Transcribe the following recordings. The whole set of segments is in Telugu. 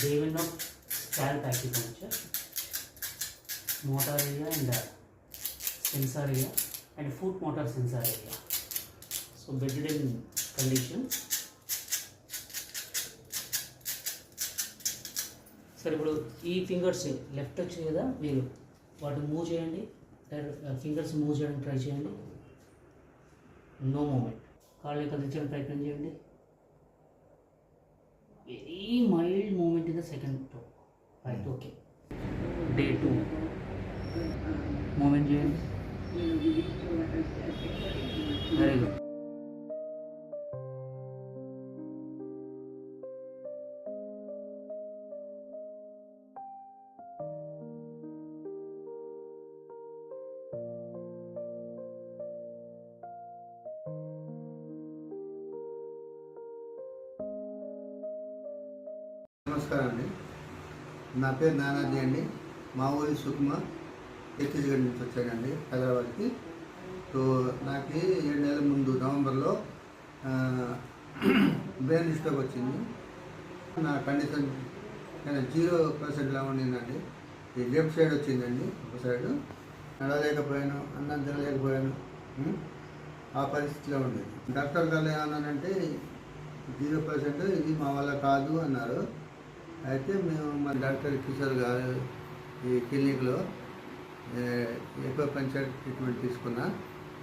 They will not scalp acupuncture. Motor area and uh, sensor area and foot motor sensor area. So bedridden condition. సరే ఇప్పుడు ఈ ఫింగర్స్ లెఫ్ట్ వచ్చి కదా మీరు వాటిని మూవ్ చేయండి ఫింగర్స్ మూవ్ చేయడానికి ట్రై చేయండి నో మూమెంట్ కాళ్ళు కదిలించడానికి ప్రయత్నం చేయండి mild movement in the second toe. Right, okay. Day two. Moment James. Very good. నమస్కారం అండి. నా పేరు నానాజీ అండి. మా ఊరి సుకుమ ఛత్తీస్గఢ్ నుంచి వచ్చానండి హైదరాబాద్కి. సో నాకు ఏడు నెలల ముందు నవంబర్లో బ్రెయిన్ స్ట్రోక్ వచ్చింది. నా కండిషన్ నేను జీరో పర్సెంట్లా ఉండిందండి. ఈ లెఫ్ట్ సైడ్ వచ్చిందండి ఒక సైడ్. నడవలేకపోయాను అన్నం తినలేకపోయాను ఆ పరిస్థితిలో ఉండేది. డాక్టర్ గారు ఏమన్నానంటే జీరో పర్సెంట్ ఇది మా వల్ల కాదు అన్నారు. అయితే మేము మా డాక్టర్ కిషోర్ గారు ఈ క్లినిక్లో ఎక్కువ పంచాయత్ ట్రీట్మెంట్ తీసుకున్నా.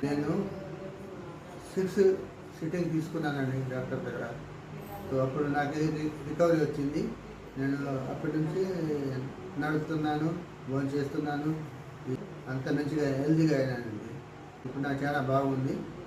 నేను సిక్స్ సిట్టింగ్ తీసుకున్నానండి డాక్టర్ దగ్గర. సో అప్పుడు నాకు రికవరీ వచ్చింది. నేను అప్పటి నుంచి నడుస్తున్నాను భోజనం చేస్తున్నాను. అంత మంచిగా హెల్దీగా అయినానండి. ఇప్పుడు నాకు చాలా బాగుంది.